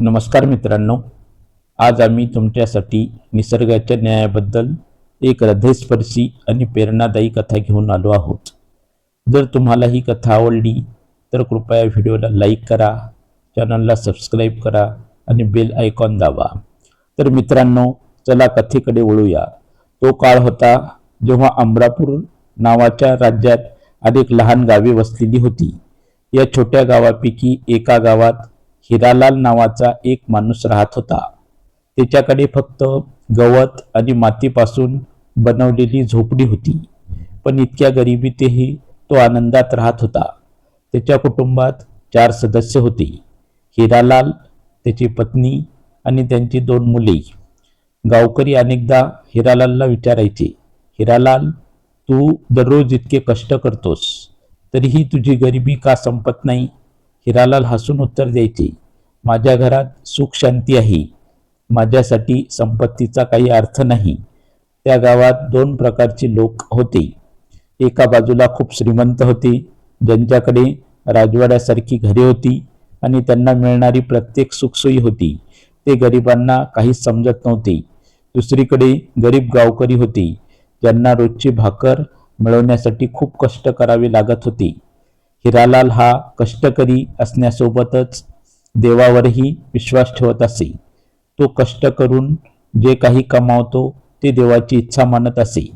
नमस्कार मित्रांनो आज आम्ही तुमच्यासाठी निसर्गाच्या न्यायाबद्दल एक हृदयस्पर्शी आणि प्रेरणादायी कथा घेऊन आलो आहोत. जर तुम्हाला ही कथा आवडली तर कृपया व्हिडिओला लाईक करा चॅनलला सबस्क्राईब करा आणि बेल आयकॉन दाबा. तर मित्रांनो चला कथेकडे वळूया. तो काळ होता जेव्हा अमरापूर नावाच्या राज्यात अनेक लहान गावे वसलेली होती. या छोट्या गावापैकी एका गावात हिरालाल नावाचा एक माणूस राहत होता. त्याच्याकडे फक्त गवत आणि मातीपासून बनवलेली झोपडी होती. पण इतक्या गरिबीतही तो आनंदात राहत होता. त्याच्या कुटुंबात चार सदस्य होते. हिरालाल त्याची पत्नी आणि त्यांची दोन मुले. गावकरी अनेकदा हिरालालला विचारायचे हिरालाल तू दररोज इतके कष्ट करतोस तरीही तुझी गरिबी का संपत नाही? हिरालाल हसून उत्तर द्यायचे माझ्या घरात सुख शांती आहे. माझ्यासाठी संपत्तीचा काही अर्थ नाही. त्या गावात दोन प्रकारचे लोक होते. एका बाजूला खूप श्रीमंत होते. ज्यांच्याकडे राजवाड्यासारखी घरे होती आणि त्यांना मिळणारी प्रत्येक सुखसोयी होती. ते गरिबांना काहीच समजत नव्हते. दुसरीकडे गरीब गावकरी होते. ज्यांना रोजची भाकर मिळवण्यासाठी खूप कष्ट करावे लागत होते. हिरालाल हा कष्टकरी असण्यासोबतच देवावरही विश्वास ठेवत असे. तो कष्ट करून जे काही कमावतो ते देवाची इच्छा मानत असे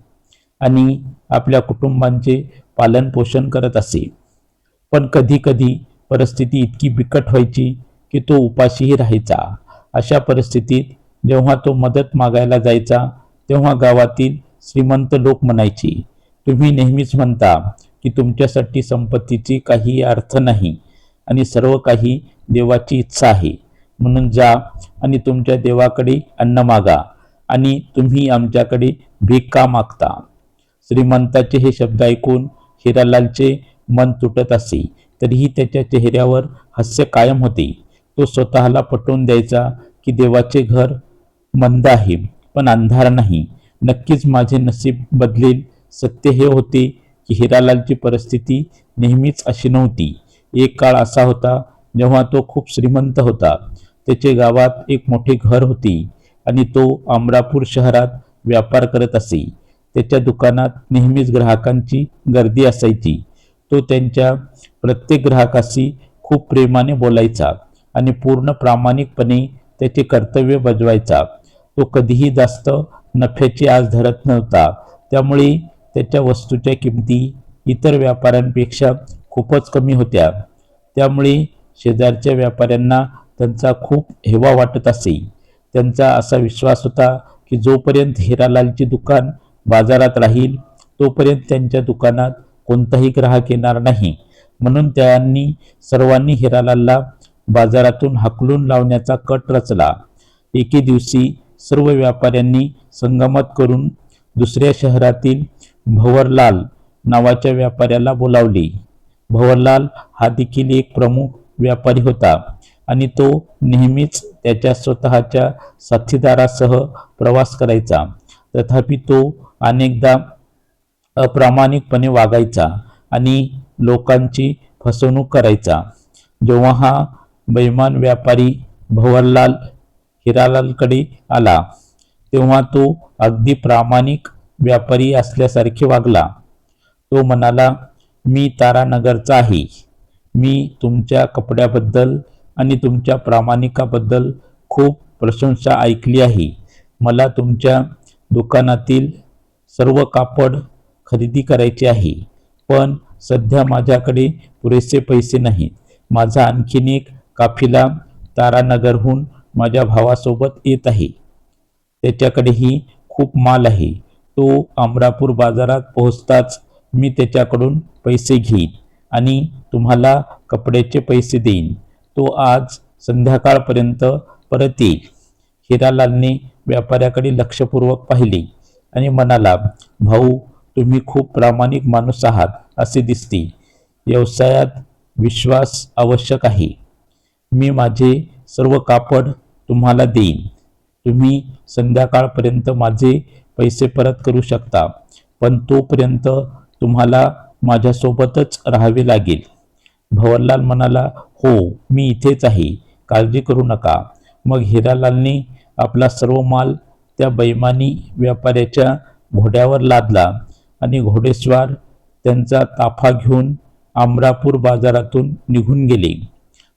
आणि आपल्या कुटुंबांचे पालनपोषण करत असे. पण कधीकधी परिस्थिती इतकी बिकट व्हायची की तो उपाशीही राहायचा. अशा परिस्थितीत जेव्हा तो मदत मागायला जायचा तेव्हा गावातील श्रीमंत लोक म्हणायचे तुम्ही नेहमीच म्हणता की तुमच्यासाठी संपत्तीची काही अर्थ नाही आणि सर्व काही देवाची इच्छा आहे. म्हणून जा आणि तुमच्या देवाकडे अन्न मागा आणि तुम्ही आमच्याकडे भिक्का मागता. श्रीमंताचे हे शब्द ऐकून हिरालालचे मन तुटत असे. तरीही त्याच्या चेहऱ्यावर हास्य कायम होते. तो स्वतःला पटवून द्यायचा की देवाचे घर मंद आहे पण अंधार नाही. नक्कीच माझे नसीब बदलेल. सत्य हे होते की हिरालालची परिस्थिती नेहमीच अशी नव्हती. एक काळ असा होता जेव्हा तो खूप श्रीमंत होता त्याचे गावात एक मोठे घर होती आणि तो अमरापूर शहरात व्यापार करत असे. त्याच्या दुकानात नेहमीच ग्राहकांची गर्दी असायची. तो त्यांच्या प्रत्येक ग्राहकाशी खूप प्रेमाने बोलायचा आणि पूर्ण प्रामाणिकपणे त्याचे कर्तव्य बजवायचा. तो कधीही जास्त नफ्याची आस धरत नव्हता. त्यामुळे त्याच्या वस्तूच्या किमती इतर व्यापाऱ्यांपेक्षा खूपच कमी होत्या. त्यामुळे शेजारच्या व्यापाऱ्यांना त्यांचा खूप हेवा वाटत असे. त्यांचा असा विश्वास होता की जोपर्यंत हिरालालची दुकान बाजारात राहील तोपर्यंत त्यांच्या दुकानात कोणताही ग्राहक येणार नाही. म्हणून त्यांनी सर्वांनी हिरालालला बाजारातून हाकलून लावण्याचा कट रचला. एके दिवशी सर्व व्यापाऱ्यांनी संगमत करून दुसऱ्या शहरातील भवरलाल नावाच्या व्यापाऱ्याला बोलावले. भवरलाल हा देखील एक प्रमुख व्यापारी होता आणि तो नेहमीच त्याच्या स्वतःच्या साथीदारासह प्रवास करायचा. तथापि तो अनेकदा अप्रामाणिकपणे वागायचा आणि लोकांची फसवणूक करायचा. जेव्हा हा बैमान व्यापारी भवरलाल हिरालालकडे आला तेव्हा तो अगदी प्रामाणिक व्यापारी असल्यासारखे वागला. तो म्हणाला मी तारानगरचा आहे. मी तुमच्या कपड्याबद्दल आणि तुमच्या प्रामाणिकाबद्दल खूप प्रशंसा ऐकली आहे. मला तुमच्या दुकानातील सर्व कापड खरेदी करायचे आहे पण सध्या माझ्याकडे पुरेसे पैसे नाहीत. माझा आणखीन एक काफिला तारानगरहून माझ्या भावासोबत येत आहे. त्याच्याकडेही खूप माल आहे. तो अमरापूर बाजारात पोहोचताच मी त्याच्याकडून पैसे घेईन. आणि तुम्हाला कपड्याचे पैसे देईन. तो आज संध्याकाळपर्यंत परत येईल. हिरालालने व्यापाऱ्याकडे लक्षपूर्वक पाहिले आणि म्हणाला भाऊ तुम्ही खूप प्रामाणिक माणूस आहात असे दिसते. व्यवसायात विश्वास आवश्यक आहे. मी माझे सर्व कापड तुम्हाला देईन. तुम्ही संध्याकाळपर्यंत माझे पैसे परत करू शकता पण तोपर्यंत तुम्हाला माझ्यासोबतच राहावे लागेल. भवरलाल म्हणाला हो मी इथेच आहे. काळजी करू नका. मग हिरालालने आपला सर्व माल त्या बैमानी व्यापाऱ्याच्या घोड्यावर लादला आणि घोडेस्वार त्यांचा ताफा घेऊन आमरापूर बाजारातून निघून गेले.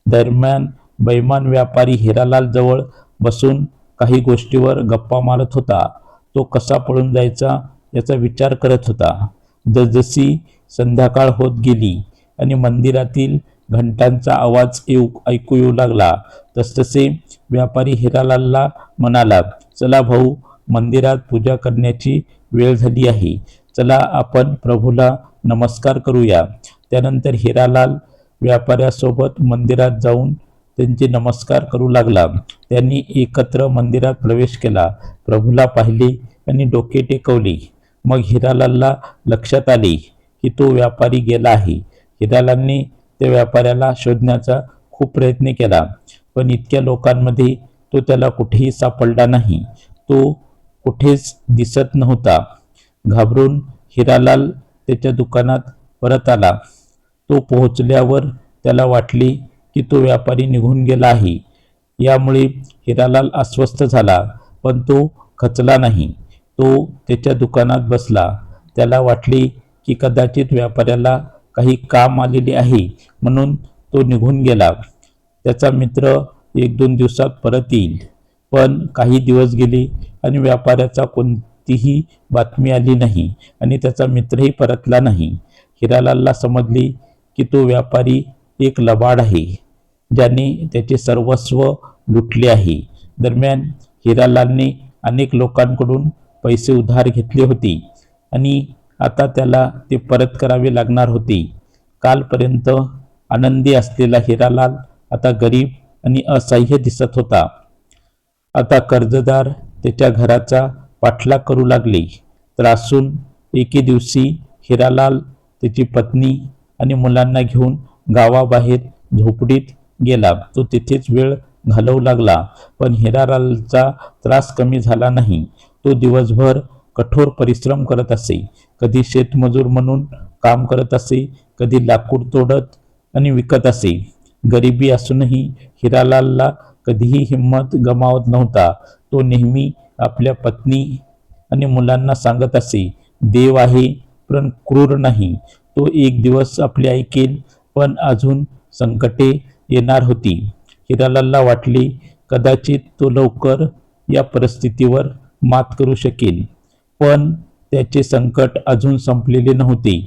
दरम्यान बैमान व्यापारी हिरालाल जवळ बसून काही गोष्टीवर गप्पा मारत होता. तो कसा पळून जायचा याचा विचार करत होता. जसजशी संध्याकाळ होत गेली आणि मंदिरातील घंटांचा आवाज येऊ ऐकू येऊ लागला. तसतसे व्यापारी हिरालालला म्हणाला चला भाऊ मंदिरात पूजा करण्याची वेळ झाली आहे. चला आपण प्रभूला नमस्कार करूया. त्यानंतर हिरालाल व्यापाऱ्यासोबत मंदिरात जाऊन त्यांचे नमस्कार करू लागला. त्यांनी एकत्र मंदिरात प्रवेश केला. प्रभूला पाहिले आणि डोके टेकवले. मग हिरालालला लक्षात आले की तो व्यापारी गेला आहे. हिरालांनी त्या व्यापाऱ्याला शोधण्याचा खूप प्रयत्न केला. पण इतक्या लोकांमध्ये तो त्याला कुठेही सापडला नाही. तो कुठेच दिसत नव्हता. घाबरून हिरालाल त्याच्या दुकानात परत आला. तो पोहोचल्यावर त्याला वाटले की तो व्यापारी निघून गेला आहे. यामुळे हिरालाल अस्वस्थ झाला पण तो खचला नाही. तो त्याच्या दुकानात बसला. त्याला वाटले की कदाचित व्यापाऱ्याला काही काम आलेले आहे म्हणून तो निघून गेला. त्याचा मित्र एक दोन दिवसात परत येईल. पण काही दिवस गेले आणि व्यापाऱ्याचा कोणतीही बातमी आली नाही आणि त्याचा मित्रही परतला नाही. हिरालालला समजले की तो व्यापारी एक लबाड आहे ज्याने त्याचे सर्वस्व लुटले आहे. दरम्यान हिरालालने अनेक लोकांकडून पैसे उधार घेतले होते आणि आता त्याला ती परत करावे लागणार होती. कालपर्यंत आनंदी असलेला हिरालाल आता गरीब आणि असह्य दिसत होता. आता कर्जदार त्याच्या घराचा पाठलाग करू लागले. त्रासून एके दिवशी हिरालाल त्याची पत्नी आणि मुलांना घेऊन गावाबाहेर झोपडीत गेला. तो तिथेच वेळ घालवू लागला. पण हिरालालचा त्रास कमी झाला नाही. तो दिवसभर कठोर परिश्रम करत असे. कधी शेतमजूर म्हणून काम करत असे कधी लाकूड तोडत आणि विकत असे. गरिबी असूनही हिरालालला कधीही हिंमत गमावत नव्हता. तो नेहमी आपल्या पत्नी आणि मुलांना सांगत असे देव आहे पण क्रूर नाही. तो एक दिवस आपले ऐकेल पण अजून संकटे येणार होती. हिरालालला वाटले कदाचित तो लवकर या परिस्थितीवर मात करू शकेल. पण त्याचे संकट अजून संपलेले नव्हते.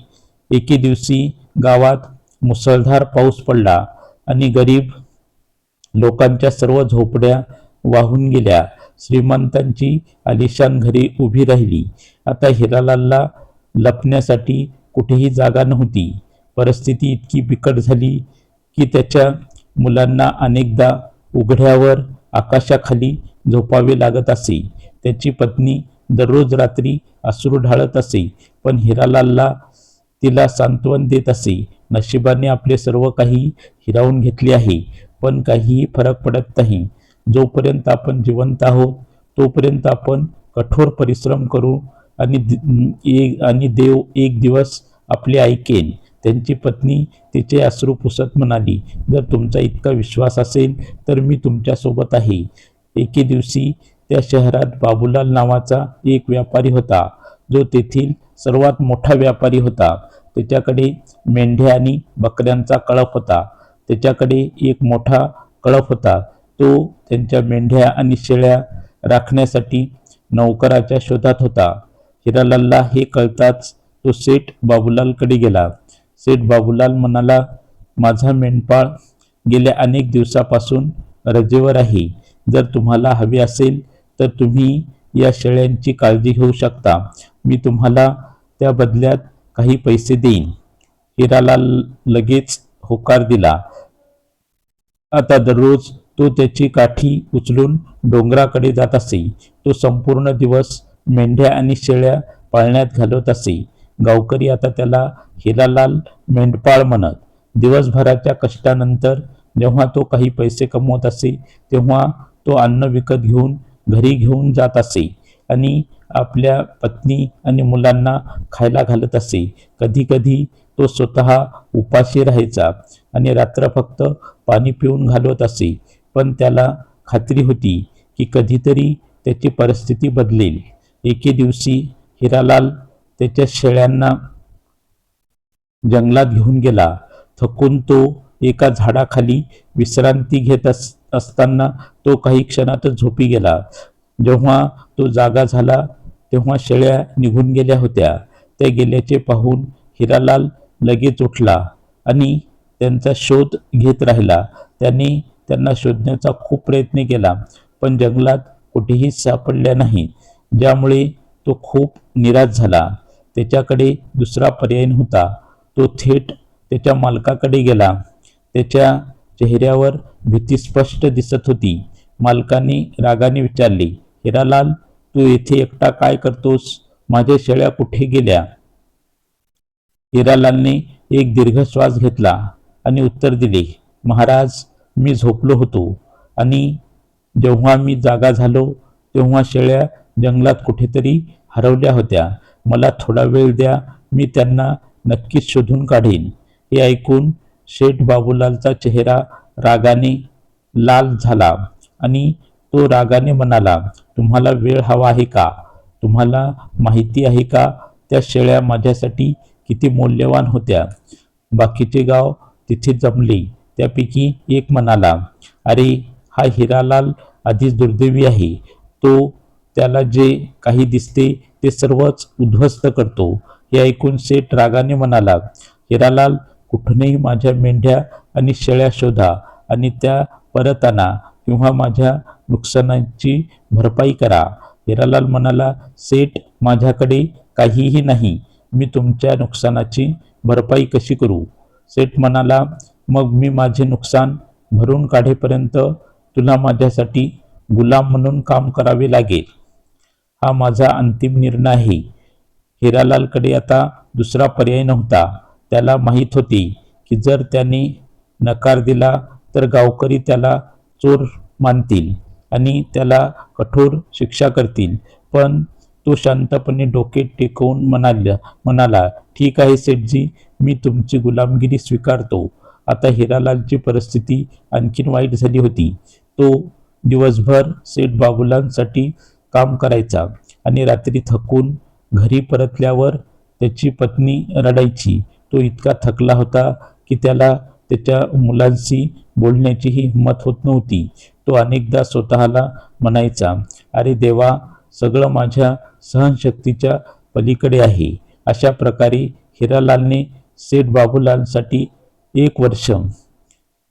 एके दिवशी गावात मुसळधार पाऊस पडला आणि गरीब लोकांच्या सर्व झोपड्या वाहून गेल्या. श्रीमंतांची आलिशान घरे उभी राहिली. आता हिरालालला लपण्यासाठी कुठेही जागा नव्हती. परिस्थिती इतकी बिकट झाली की त्याच्या मुलांना अनेकदा उघड्यावर आकाशाखाली झोपावे लागत असे. त्याची पत्नी दररोज रात्री अश्रू ढाळत असे पण हिरालालला तिला सांत्वन देत असे नशिबाने आपले सर्व काही हिरावून घेतले आहे पण काहीही फरक पडत नाही. जोपर्यंत आपण जिवंत आहोत तोपर्यंत आपण कठोर परिश्रम करू आणि दि- एक आणि देव एक दिवस आपले ऐकेन. त्यांची पत्नी तिचे अश्रू पुसत म्हणाली जर तुमचा इतका विश्वास असेल तर मी तुमच्यासोबत आहे. एके दिवशी त्या शहरात बाबूलाल नावाचा एक व्यापारी होता. जो तेथील सर्वात मोठा व्यापारी होता. त्याच्याकडे मेंढ्या आणि बकऱ्यांचा कळप होता. त्याच्याकडे एक मोठा कळप होता. तो त्यांच्या मेंढ्या आणि शेळ्या राखण्यासाठी नौकराच्या शोधात होता. हिरालालला हे कळताच तो सेठ बाबूलालकडे गेला. सेठ बाबूलाल म्हणाला माझा मेंढपाळ गेल्या अनेक दिवसापासून रजेवर आहे. जर तुम्हाला हवे असेल तर तुम्ही या शेळ्यांची काळजी घेऊ शकता. मी तुम्हाला त्या बदल्यात काही पैसे देईन. हिरालाल लगेच होकार दिला. आता दररोज तो त्याची काठी उचलून डोंगराकडे जात असे. तो संपूर्ण दिवस मेंढ्या आणि शेळ्या पाळण्यात घालवत असे. गावकरी आता त्याला हिरालाल मेंढपाळ म्हणत. दिवसभराच्या कष्टानंतर जेव्हा तो काही पैसे कमवत असे तेव्हा तो अन्न विकत घेऊन घरी घेऊन जात असे आणि आपल्या पत्नी आणि मुलांना खायला घालत असे. कधी कधी तो स्वतः उपाशी राहायचा आणि रात्र फक्त पाणी पिऊन घालवत असे. पण त्याला खात्री होती की कधीतरी त्याची परिस्थिती बदलेल. एके दिवशी हिरालाल त्याच्या शेळ्यांना जंगलात घेऊन गेला. थकून तो एका झाडाखाली विश्रांती घेत अस असताना तो काही क्षणातच झोपी गेला. जेव्हा तो जागा झाला तेव्हा शेळ्या निघून गेल्या होत्या. त्या गेल्याचे पाहून हिरालाल लगेच उठला आणि त्यांचा शोध घेत राहिला. त्याने त्यांना शोधण्याचा खूप प्रयत्न केला पण जंगलात कुठेही सापडल्या नाही ज्यामुळे तो खूप निराश झाला. त्याच्याकडे दुसरा पर्याय नव्हता. तो थेट त्याच्या मालकाकडे गेला. त्याच्या चेहऱ्यावर भीती स्पष्ट दिसत होती. मालकाने रागाने विचारले हिरालाल तू येथे एकटा काय करतोस? माझ्या शेळ्या कुठे गेल्या? हिरालालने एक दीर्घ श्वास घेतला आणि उत्तर दिले महाराज मी झोपलो होतो आणि जेव्हा मी जागा झालो तेव्हा शेळ्या जंगलात कुठेतरी हरवल्या होत्या. मला थोडा वेळ द्या मी त्यांना नक्कीच शोधून काढेन. हे ऐकून शेठ बाबूलालचा चेहरा रागाने लाल झाला आणि तो रागाने म्हणाला तुम्हाला वेळ हवा आहे का? तुम्हाला माहिती आहे का त्या शेळ्या माझ्यासाठी किती मौल्यवान होत्या? बाकीचे गाव तिथे जमले. त्यापैकी एक म्हणाला अरे हा हिरालाल आधीच दुर्दैवी आहे. तो त्याला जे काही दिसते ते सर्वच उद्ध्वस्त करतो. हे ऐकून शेठ रागाने म्हणाला हिरालाल कुठूनही माझ्या मेंढ्या आणि शेळ्या शोधा आणि त्या परत आणा किंवा माझ्या नुकसानाची भरपाई करा. हिरालाल म्हणाला सेठ माझ्याकडे काहीही नाही. मी तुमच्या नुकसानाची भरपाई कशी करू? सेठ म्हणाला मग मी माझे नुकसान भरून काढेपर्यंत तुला माझ्यासाठी गुलाम म्हणून काम करावे लागेल. हा माझा अंतिम निर्णय आहे. हिरालालकडे आता दुसरा पर्याय नव्हता. त्याला माहीत होते की जर त्याने नकार दिला तर गावकरी त्याला चोर मानतील आणि त्याला कठोर शिक्षा करतील. पण तो शांतपणे डोके टेकवून म्हणाला म्हणाला ठीक आहे सेठजी मी तुमची गुलामगिरी स्वीकारतो. आता हिरालालची परिस्थिती आणखीन वाईट झाली होती. तो दिवसभर सेठ बाबुलांसाठी काम करायचा आणि रात्री थकून घरी परतल्यावर त्याची पत्नी रडायची. तो इतका थकला होता की त्याला त्याच्या मुलांशी बोलण्याचीही हिंमत होत नव्हती. तो अनेकदा स्वतःला म्हणायचा अरे देवा सगळं माझ्या सहनशक्तीच्या पलीकडे आहे. अशा प्रकारे हिरालालने सेठ बाबूलालसाठी एक वर्ष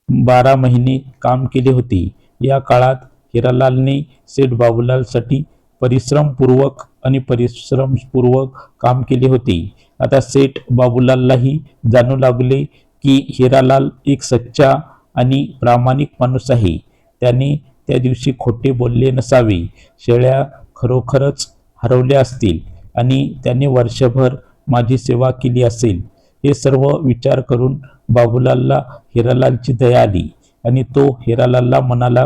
बारा महिने काम केले होते. या काळात हिरालालने सेठ बाबूलालसाठी परिश्रमपूर्वक आणि परिश्रमपूर्वक काम केले होते. आता सेठ बाबूलाललाही जाणू लागले की हिरालाल एक सच्चा आणि प्रामाणिक माणूस आहे. त्याने त्या दिवशी खोटे बोलले नसावे. शेळ्या खरोखरच हरवल्या असतील आणि त्याने वर्षभर माझी सेवा केली असेल. हे सर्व विचार करून बाबूलालला हिरालालची दया आली आणि तो हिरालालला म्हणाला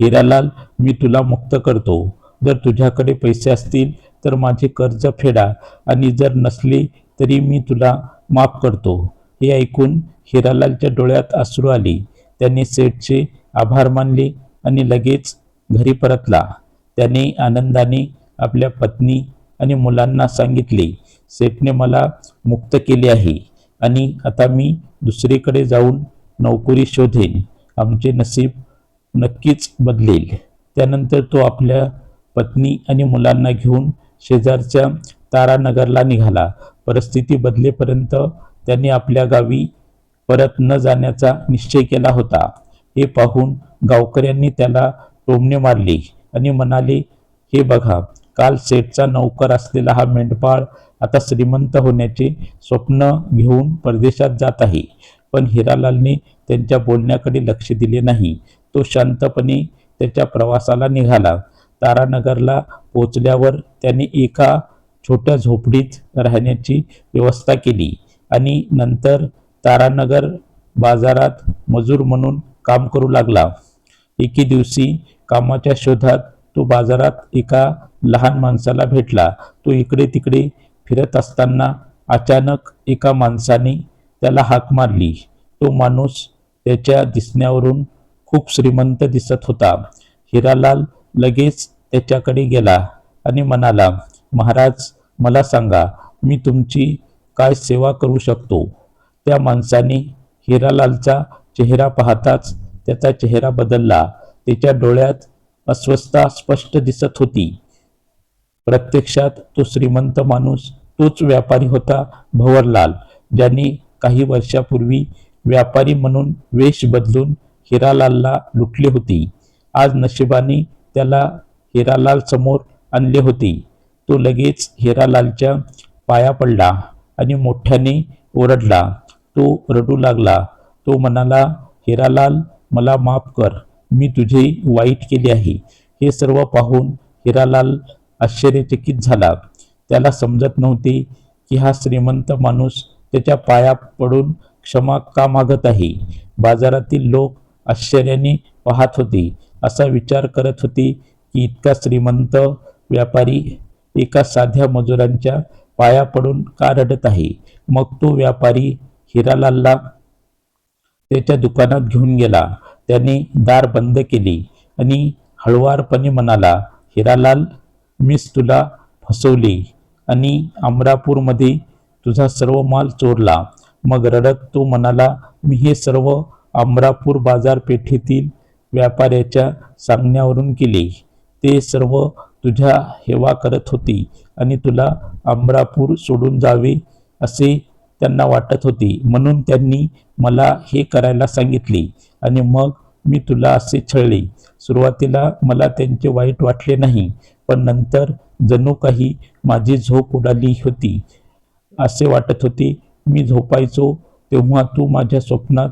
हिरालाल मी तुला मुक्त करतो. जर तुझ्याकडे पैसे असतील तर माझे कर्ज फेडा आणि जर नसले तरी मी तुला माफ करतो. हे ऐकून हिरालालच्या डोळ्यात अश्रू आले. त्याने सेठचे आभार मानले आणि लगेच घरी परतला. त्याने आनंदाने आपल्या पत्नी आणि मुलांना सांगितले सेठने मला मुक्त केले आहे आणि आता मी दुसरीकडे जाऊन नोकरी शोधेन. आमचे नसीब नक्कीच बदलेल. त्यानंतर तो आपल्या पत्नी आणि मुलांना घेऊन शेजारच्या तारानगरला निघाला. परिस्थिती बदलेपर्यंत त्यांनी आपल्या गावी परत न जाण्याचा निश्चय केला होता. हे पाहून गावकऱ्यांनी त्याला टोमणे मारले आणि म्हणाले हे बघा काल सेठचा नौकर असलेला हा मेंढपाळ आता श्रीमंत होण्याचे स्वप्न घेऊन परदेशात जात आहे. पण हिरालालने त्यांच्या बोलण्याकडे लक्ष दिले नाही. तो शांतपणे त्याच्या प्रवासाला निघाला. तारानगरला पोचल्यावर त्याने एका छोट्या झोपडीत राहण्याची व्यवस्था केली आणि नंतर तारानगर बाजारात मजूर म्हणून काम करू लागला. एके दिवशी कामाच्या शोधात तो बाजारात एका लहान माणसाला भेटला. तो इकडे तिकडे फिरत असताना अचानक एका माणसाने त्याला हाक मारली. तो माणूस त्याच्या दिसण्यावरून खूप श्रीमंत दिसत होता. हिरालाल लगेच त्याच्याकडे गेला आणि म्हणाला महाराज मला सांगा मी तुमची काय सेवा करू शकतो? त्या माणसाने हिरालालचा चेहरा पाहताच त्याचा चेहरा बदलला. त्याच्या डोळ्यात अस्वस्थता स्पष्ट दिसत होती. प्रत्यक्षात तो श्रीमंत माणूस तोच व्यापारी होता भवरलाल ज्याने काही वर्षापूर्वी व्यापारी म्हणून वेश बदलून हिरालालला लुटली होती. आज नशिबाने त्याला हिरालाल समोर आणले होते. तो लगेच हिरालालच्या पाया पडला आणि मोठ्याने ओरडला. तो रडू लागला. तो म्हणाला हिरालाल मला माफ कर. मी तुझे वाईट केले आहे. हे सर्व पाहून हिरालाल आश्चर्यचकित झाला. त्याला समजत नव्हते की हा श्रीमंत माणूस त्याच्या पाया पडून क्षमा का मागत आहे. बाजारातील लोक आश्चर्याने पाहत होते. असा विचार करत होते की इतका श्रीमंत व्यापारी एका साध्या मजुरांच्या पाया पडून का रडत आहे? मग तो व्यापारी हिरालालला त्याच्या दुकानात घेऊन गेला. त्याने दार बंद केली आणि हळुवारपणे म्हणाला हिरालाल मीच तुला फसवले आणि अमरापूरमध्ये तुझा सर्व माल चोरला. मग रडत तो म्हणाला मी हे सर्व अमरापूर बाजारपेठेतील व्यापाऱ्याच्या सांगण्यावरून केले. ते सर्व तुझ्या हेवा करत होती आणि तुला अमरापूर सोडून जावे असे त्यांना वाटत होते. म्हणून त्यांनी मला हे करायला सांगितले आणि मग मी तुला असे छळले. सुरुवातीला मला त्यांचे वाईट वाटले नाही पण नंतर जणू काही माझी झोप उडाली होती. असे वाटत होते मी झोपायचो तेव्हा तू माझ्या स्वप्नात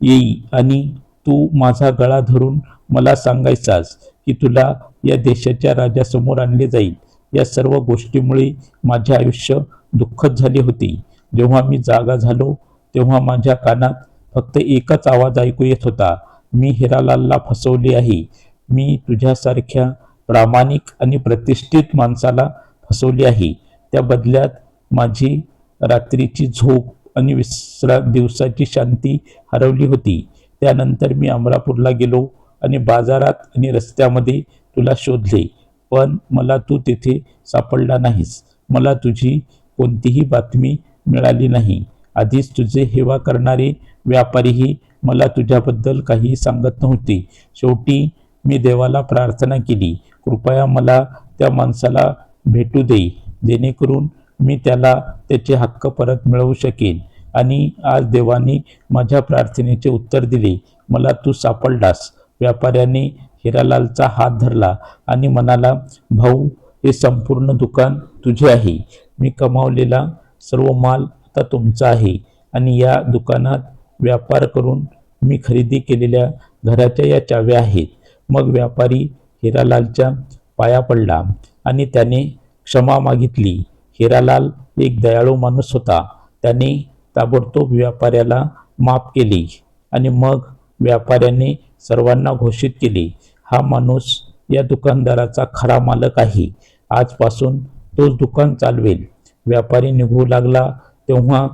येई आणि तू माझा गळा धरून मला सांगायचास. की तुला या देशाच्या राजासमोर आणले जाईल. या सर्व गोष्टीमुळे माझे आयुष्य दुःखद झाले होते. जेव्हा मी जागा झालो तेव्हा माझ्या कानात फक्त एकच आवाज ऐकू येत होता. मी हिरालालला फसवले आहे. मी तुझ्यासारख्या प्रामाणिक आणि प्रतिष्ठित माणसाला फसवले आहे. त्या बदल्यात माझी रात्रीची झोप आणि विश्रा दिवसाची शांती हरवली होती. त्यानंतर मी अमरापूरला गेलो. आणि बाजारात आणि रस्त्यामध्ये तुला शोधले. पण मला तू तिथे सापडला नाहीस. मला तुझी कोणतीही बातमी मिळाली नाही. आधीच तुझे हेवा करणारे व्यापारीही मला तुझ्याबद्दल काही सांगत नव्हते. शेवटी मी देवाला प्रार्थना केली. कृपया मला त्या माणसाला भेटू दे जेणेकरून मी त्याला त्याचे हक्क परत मिळवू शकेन. आणि आज देवाने माझ्या प्रार्थनेचे उत्तर दिले. मला तू सापडलास. व्यापाऱ्याने हिरालालचा हात धरला आणि म्हणाला भाऊ हे संपूर्ण दुकान तुझे आहे. मी कमावलेला सर्व माल आता तुमचा आहे आणि या दुकानात व्यापार करून मी खरेदी केलेल्या घराच्या या चाव्या आहेत. मग व्यापारी हिरालालच्या पाया पडला आणि त्याने क्षमा मागितली. हिरालाल एक दयाळू माणूस होता. त्याने ताबडतोब व्यापाऱ्याला माफ केली आणि मग व्यापाऱ्याने सर्वांना घोषित केले. हा माणूस या दुकानदाराचा खरा मालक आहे. आजपासून तोच दुकान चालवेल. व्यापारी निघू लागला तेव्हा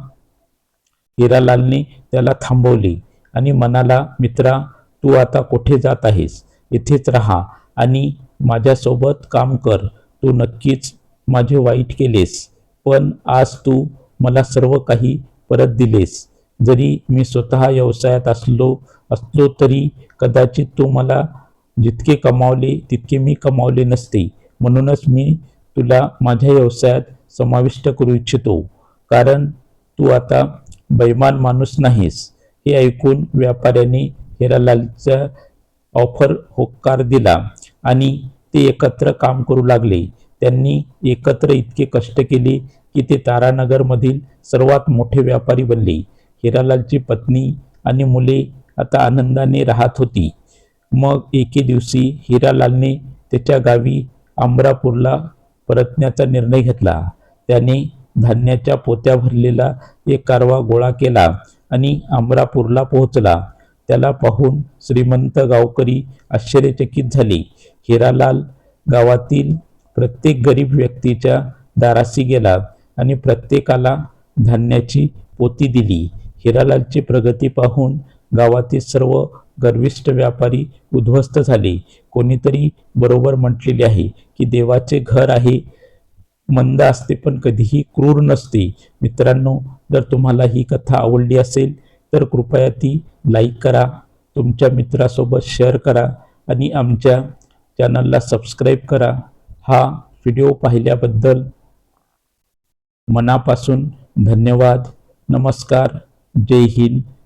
हिरालालने त्याला थांबवले आणि म्हणाला मित्रा तू आता कुठे जात आहेस? इथेच राहा आणि माझ्यासोबत काम कर. तू नक्कीच माझे वाईट केलेस पण आज तू मला सर्व काही परत दिलेस. जरी मी स्वतः व्यवसायात असलो असलो तरी कदाचित तू मला जितके कमावले तितके मी कमावले नसते. म्हणूनच मी तुला माझ्या व्यवसायात समाविष्ट करू इच्छितो. कारण तू आता बैमान माणूस नाहीस. हे ऐकून व्यापाऱ्याने हिरालालचा ऑफर होकार दिला आणि ते एकत्र काम करू लागले. त्यांनी एकत्र इतके कष्ट केले की ते तारानगरमधील सर्वात मोठे व्यापारी बनले. हिरालालची पत्नी आणि मुले आता आनंदाने राहत होती. मग एके दिवशी हिरालालने त्याच्या गावी अमरापूरला परतण्याचा निर्णय घेतला. त्याने धान्याच्या पोत्या भरलेला एक कारवा गोळा केला आणि अमरापूरला पोहोचला. त्याला पाहून श्रीमंत गावकरी आश्चर्यचकित झाले. हिरालाल गावातील प्रत्येक गरीब व्यक्तीच्या दाराशी गेला आणि प्रत्येकाला धान्याची पोती दिली. हिरालालची प्रगती पाहून गावातील सर्व गर्विष्ठ व्यापारी उद्ध्वस्त झाले. कोणीतरी बरोबर म्हटलेले आहे की देवाचे घर आहे मंद असते पण कधीही क्रूर नसते. मित्रांनो जर तुम्हाला ही कथा आवडली असेल तर कृपया ती लाईक करा तुमच्या मित्रासोबत शेअर करा आणि आमच्या चॅनलला सबस्क्राईब करा. हा व्हिडिओ पाहिल्याबद्दल मनापासून धन्यवाद. नमस्कार. जय हिंद.